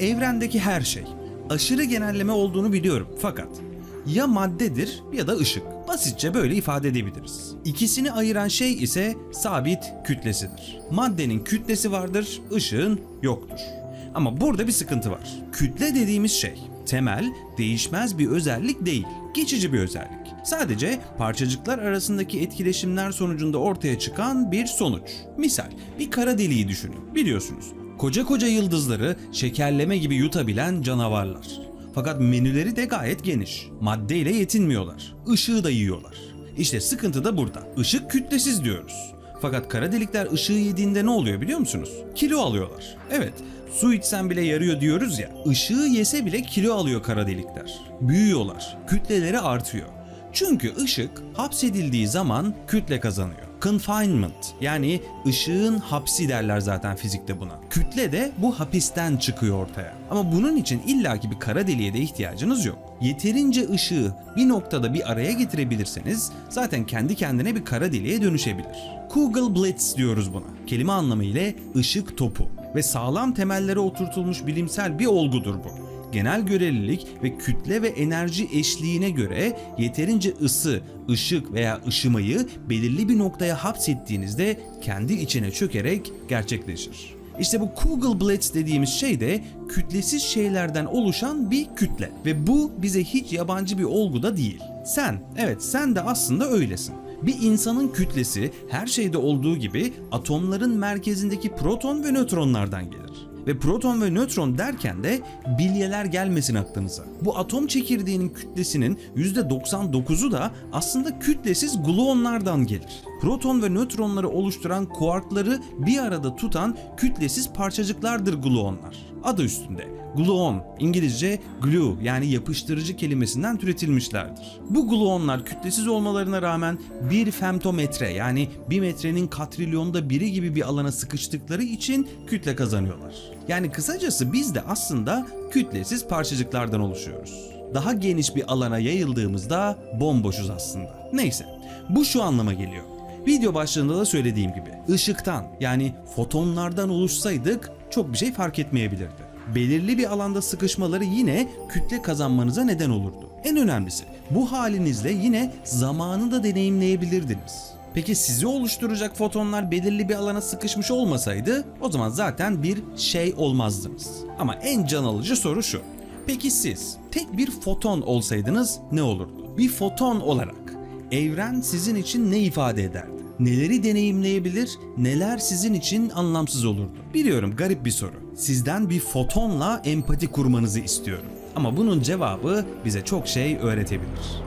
evrendeki her şey. Aşırı genelleme olduğunu biliyorum fakat ya maddedir ya da ışık. Basitçe böyle ifade edebiliriz. İkisini ayıran şey ise sabit kütlesidir. Maddenin kütlesi vardır, ışığın yoktur. Ama burada bir sıkıntı var. Kütle dediğimiz şey temel, değişmez bir özellik değil, geçici bir özellik. Sadece parçacıklar arasındaki etkileşimler sonucunda ortaya çıkan bir sonuç. Misal, bir kara deliği düşünün. Biliyorsunuz, koca koca yıldızları şekerleme gibi yutabilen canavarlar. Fakat menüleri de gayet geniş. Maddeyle yetinmiyorlar. Işığı da yiyorlar. İşte sıkıntı da burada. Işık kütlesiz diyoruz. Fakat kara delikler ışığı yediğinde ne oluyor biliyor musunuz? Kilo alıyorlar. Evet, su içsen bile yarıyor diyoruz ya. Işığı yese bile kilo alıyor kara delikler. Büyüyorlar. Kütleleri artıyor. Çünkü ışık hapsedildiği zaman kütle kazanıyor. Confinement yani ışığın hapsi derler zaten fizikte buna. Kütle de bu hapisten çıkıyor ortaya. Ama bunun için illaki bir kara deliğe de ihtiyacınız yok. Yeterince ışığı bir noktada bir araya getirebilirseniz zaten kendi kendine bir kara deliğe dönüşebilir. Kugel Blitz diyoruz buna. Kelime anlamı ile ışık topu ve sağlam temellere oturtulmuş bilimsel bir olgudur bu genel görelilik ve kütle ve enerji eşliğine göre yeterince ısı, ışık veya ışımayı belirli bir noktaya hapsettiğinizde kendi içine çökerek gerçekleşir. İşte bu Kugel Blitz dediğimiz şey de kütlesiz şeylerden oluşan bir kütle ve bu bize hiç yabancı bir olgu da değil. Sen, evet sen de aslında öylesin. Bir insanın kütlesi her şeyde olduğu gibi atomların merkezindeki proton ve nötronlardan gelir. Ve proton ve nötron derken de bilyeler gelmesin aklınıza. Bu atom çekirdeğinin kütlesinin %99'u da aslında kütlesiz gluonlardan gelir. Proton ve nötronları oluşturan kuarkları bir arada tutan kütlesiz parçacıklardır gluonlar. Adı üstünde. Gluon, İngilizce glue yani yapıştırıcı kelimesinden türetilmişlerdir. Bu gluonlar kütlesiz olmalarına rağmen bir femtometre yani bir metrenin katrilyonda biri gibi bir alana sıkıştıkları için kütle kazanıyorlar. Yani kısacası biz de aslında kütlesiz parçacıklardan oluşuyoruz. Daha geniş bir alana yayıldığımızda bomboşuz aslında. Neyse, bu şu anlama geliyor. Video başlığında da söylediğim gibi ışıktan yani fotonlardan oluşsaydık çok bir şey fark etmeyebilirdi. Belirli bir alanda sıkışmaları yine kütle kazanmanıza neden olurdu. En önemlisi bu halinizle yine zamanı da deneyimleyebilirdiniz. Peki sizi oluşturacak fotonlar belirli bir alana sıkışmış olmasaydı o zaman zaten bir şey olmazdınız. Ama en can alıcı soru şu. Peki siz tek bir foton olsaydınız ne olurdu? Bir foton olarak evren sizin için ne ifade ederdi? Neleri deneyimleyebilir, neler sizin için anlamsız olurdu? Biliyorum garip bir soru. Sizden bir fotonla empati kurmanızı istiyorum. Ama bunun cevabı bize çok şey öğretebilir.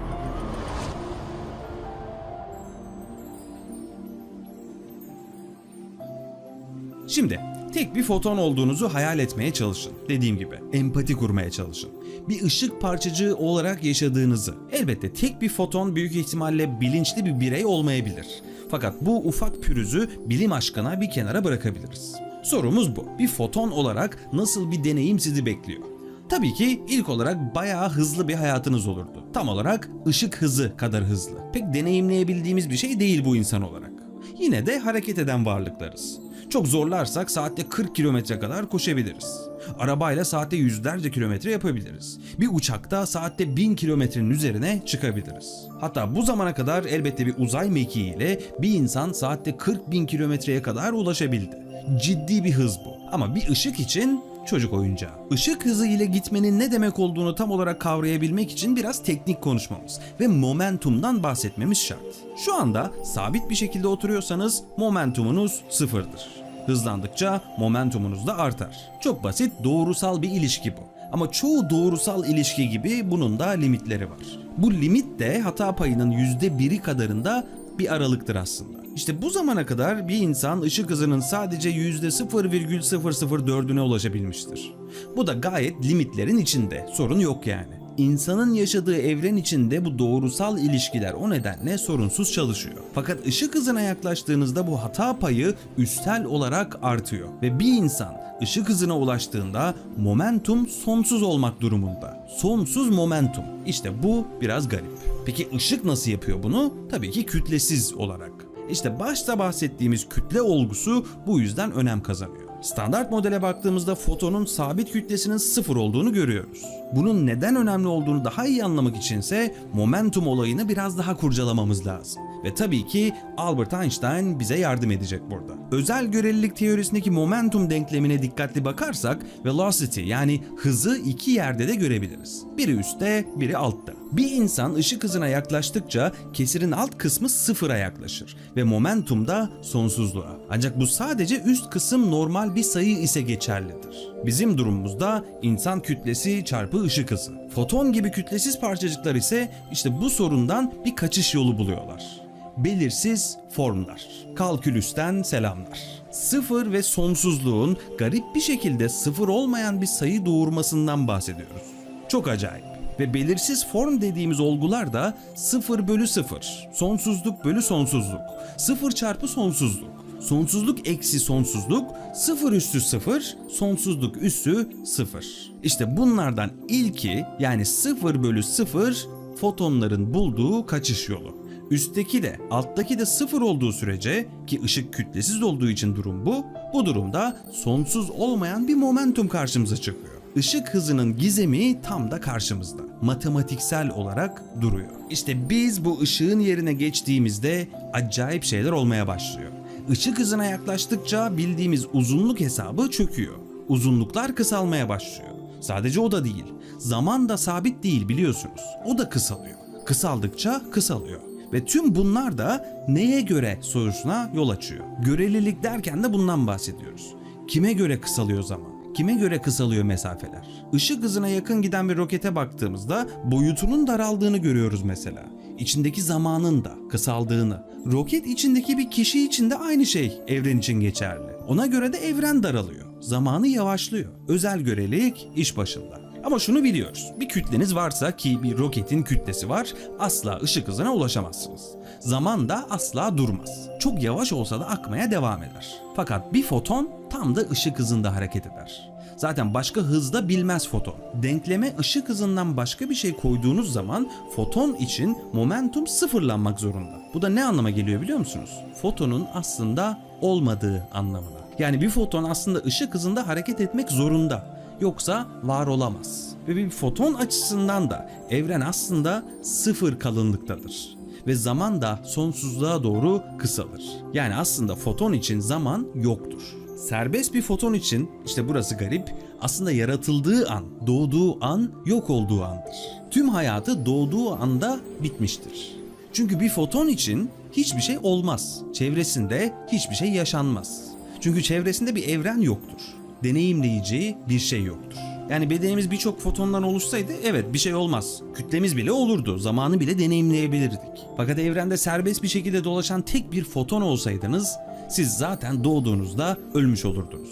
Şimdi tek bir foton olduğunuzu hayal etmeye çalışın. Dediğim gibi empati kurmaya çalışın. Bir ışık parçacığı olarak yaşadığınızı. Elbette tek bir foton büyük ihtimalle bilinçli bir birey olmayabilir. Fakat bu ufak pürüzü bilim aşkına bir kenara bırakabiliriz. Sorumuz bu. Bir foton olarak nasıl bir deneyim sizi bekliyor? Tabii ki ilk olarak bayağı hızlı bir hayatınız olurdu. Tam olarak ışık hızı kadar hızlı. Pek deneyimleyebildiğimiz bir şey değil bu insan olarak. Yine de hareket eden varlıklarız. Çok zorlarsak saatte 40 kilometre kadar koşabiliriz. Arabayla saatte yüzlerce kilometre yapabiliriz. Bir uçakta saatte 1000 kilometrenin üzerine çıkabiliriz. Hatta bu zamana kadar elbette bir uzay mekiğiyle bir insan saatte 40 bin kilometreye kadar ulaşabildi. Ciddi bir hız bu. Ama bir ışık için çocuk oyuncağı. Işık hızı ile gitmenin ne demek olduğunu tam olarak kavrayabilmek için biraz teknik konuşmamız ve momentumdan bahsetmemiz şart. Şu anda sabit bir şekilde oturuyorsanız momentumunuz sıfırdır. Hızlandıkça momentumunuz da artar. Çok basit doğrusal bir ilişki bu. Ama çoğu doğrusal ilişki gibi bunun da limitleri var. Bu limit de hata payının %1'i kadarında bir aralıktır aslında. İşte bu zamana kadar bir insan ışık hızının sadece %0,004'üne ulaşabilmiştir. Bu da gayet limitlerin içinde. Sorun yok yani. İnsanın yaşadığı evren içinde bu doğrusal ilişkiler o nedenle sorunsuz çalışıyor. Fakat ışık hızına yaklaştığınızda bu hata payı üstel olarak artıyor ve bir insan ışık hızına ulaştığında momentum sonsuz olmak durumunda. Sonsuz momentum. İşte bu biraz garip. Peki ışık nasıl yapıyor bunu? Tabii ki kütlesiz olarak. İşte başta bahsettiğimiz kütle olgusu bu yüzden önem kazanıyor. Standart modele baktığımızda fotonun sabit kütlesinin sıfır olduğunu görüyoruz. Bunun neden önemli olduğunu daha iyi anlamak içinse momentum olayını biraz daha kurcalamamız lazım. Ve tabii ki Albert Einstein bize yardım edecek burada. Özel görelilik teorisindeki momentum denklemine dikkatli bakarsak velocity yani hızı iki yerde de görebiliriz. Biri üstte, biri altta. Bir insan ışık hızına yaklaştıkça kesirin alt kısmı sıfıra yaklaşır ve momentum da sonsuzluğa. Ancak bu sadece üst kısım normal bir sayı ise geçerlidir. Bizim durumumuzda insan kütlesi çarpı ışık hızı. Foton gibi kütlesiz parçacıklar ise işte bu sorundan bir kaçış yolu buluyorlar belirsiz formlar. Kalkülüsten selamlar. Sıfır ve sonsuzluğun garip bir şekilde sıfır olmayan bir sayı doğurmasından bahsediyoruz. Çok acayip. Ve belirsiz form dediğimiz olgular da 0 bölü 0, sonsuzluk bölü sonsuzluk, 0 çarpı sonsuzluk, sonsuzluk eksi sonsuzluk, 0 üstü 0, sonsuzluk üssü 0. İşte bunlardan ilki yani 0 bölü 0 fotonların bulduğu kaçış yolu. Üstteki de alttaki de sıfır olduğu sürece ki ışık kütlesiz olduğu için durum bu. Bu durumda sonsuz olmayan bir momentum karşımıza çıkıyor. Işık hızının gizemi tam da karşımızda. Matematiksel olarak duruyor. İşte biz bu ışığın yerine geçtiğimizde acayip şeyler olmaya başlıyor. Işık hızına yaklaştıkça bildiğimiz uzunluk hesabı çöküyor. Uzunluklar kısalmaya başlıyor. Sadece o da değil. Zaman da sabit değil biliyorsunuz. O da kısalıyor. Kısaldıkça kısalıyor. Ve tüm bunlar da neye göre sorusuna yol açıyor. Görelilik derken de bundan bahsediyoruz. Kime göre kısalıyor zaman? Kime göre kısalıyor mesafeler? Işık hızına yakın giden bir rokete baktığımızda boyutunun daraldığını görüyoruz mesela. İçindeki zamanın da kısaldığını. Roket içindeki bir kişi için de aynı şey evren için geçerli. Ona göre de evren daralıyor. Zamanı yavaşlıyor. Özel görelilik iş başında. Ama şunu biliyoruz. Bir kütleniz varsa ki bir roketin kütlesi var asla ışık hızına ulaşamazsınız. Zaman da asla durmaz. Çok yavaş olsa da akmaya devam eder. Fakat bir foton tam da ışık hızında hareket eder. Zaten başka hızda bilmez foton. Denkleme ışık hızından başka bir şey koyduğunuz zaman foton için momentum sıfırlanmak zorunda. Bu da ne anlama geliyor biliyor musunuz? Fotonun aslında olmadığı anlamına. Yani bir foton aslında ışık hızında hareket etmek zorunda yoksa var olamaz. Ve bir foton açısından da evren aslında sıfır kalınlıktadır ve zaman da sonsuzluğa doğru kısalır. Yani aslında foton için zaman yoktur. Serbest bir foton için işte burası garip aslında yaratıldığı an, doğduğu an yok olduğu andır. Tüm hayatı doğduğu anda bitmiştir. Çünkü bir foton için hiçbir şey olmaz. Çevresinde hiçbir şey yaşanmaz. Çünkü çevresinde bir evren yoktur deneyimleyeceği bir şey yoktur. Yani bedenimiz birçok fotondan oluşsaydı evet bir şey olmaz. Kütlemiz bile olurdu. Zamanı bile deneyimleyebilirdik. Fakat evrende serbest bir şekilde dolaşan tek bir foton olsaydınız siz zaten doğduğunuzda ölmüş olurdunuz.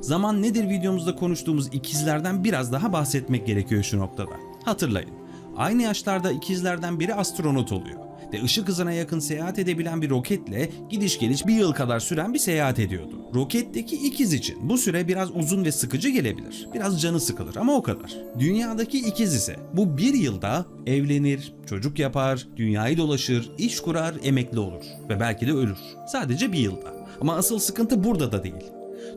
Zaman nedir videomuzda konuştuğumuz ikizlerden biraz daha bahsetmek gerekiyor şu noktada. Hatırlayın. Aynı yaşlarda ikizlerden biri astronot oluyor ve ışık hızına yakın seyahat edebilen bir roketle gidiş geliş bir yıl kadar süren bir seyahat ediyordu. Roketteki ikiz için bu süre biraz uzun ve sıkıcı gelebilir. Biraz canı sıkılır ama o kadar. Dünyadaki ikiz ise bu bir yılda evlenir, çocuk yapar, dünyayı dolaşır, iş kurar, emekli olur ve belki de ölür. Sadece bir yılda. Ama asıl sıkıntı burada da değil.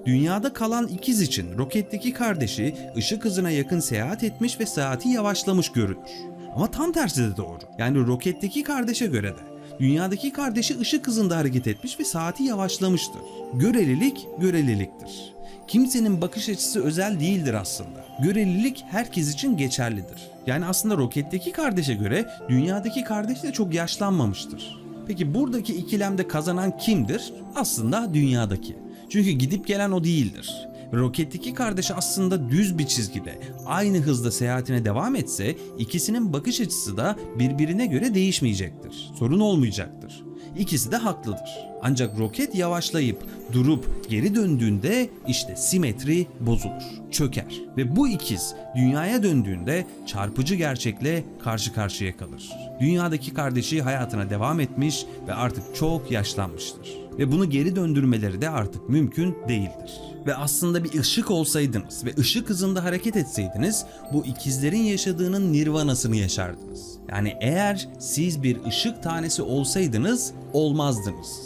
Dünyada kalan ikiz için roketteki kardeşi ışık hızına yakın seyahat etmiş ve saati yavaşlamış görünür. Ama tam tersi de doğru. Yani roketteki kardeşe göre de. Dünyadaki kardeşi ışık hızında hareket etmiş ve saati yavaşlamıştır. Görelilik göreliliktir. Kimsenin bakış açısı özel değildir aslında. Görelilik herkes için geçerlidir. Yani aslında roketteki kardeşe göre dünyadaki kardeş de çok yaşlanmamıştır. Peki buradaki ikilemde kazanan kimdir? Aslında dünyadaki. Çünkü gidip gelen o değildir. Roketteki kardeşi aslında düz bir çizgide aynı hızda seyahatine devam etse ikisinin bakış açısı da birbirine göre değişmeyecektir. Sorun olmayacaktır. İkisi de haklıdır. Ancak roket yavaşlayıp durup geri döndüğünde işte simetri bozulur, çöker ve bu ikiz dünyaya döndüğünde çarpıcı gerçekle karşı karşıya kalır. Dünyadaki kardeşi hayatına devam etmiş ve artık çok yaşlanmıştır ve bunu geri döndürmeleri de artık mümkün değildir. Ve aslında bir ışık olsaydınız ve ışık hızında hareket etseydiniz bu ikizlerin yaşadığının nirvanasını yaşardınız. Yani eğer siz bir ışık tanesi olsaydınız olmazdınız.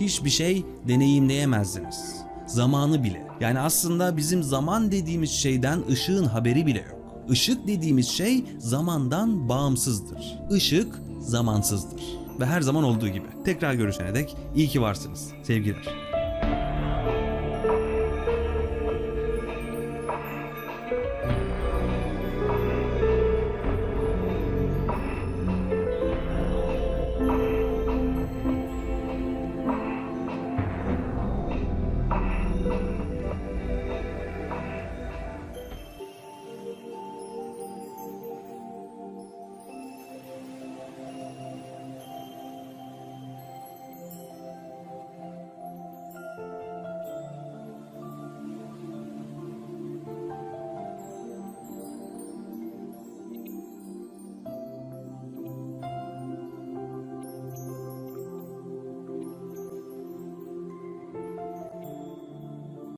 Hiçbir şey deneyimleyemezdiniz. Zamanı bile. Yani aslında bizim zaman dediğimiz şeyden ışığın haberi bile yok. Işık dediğimiz şey zamandan bağımsızdır. Işık zamansızdır. Ve her zaman olduğu gibi. Tekrar görüşene dek iyi ki varsınız. Sevgiler.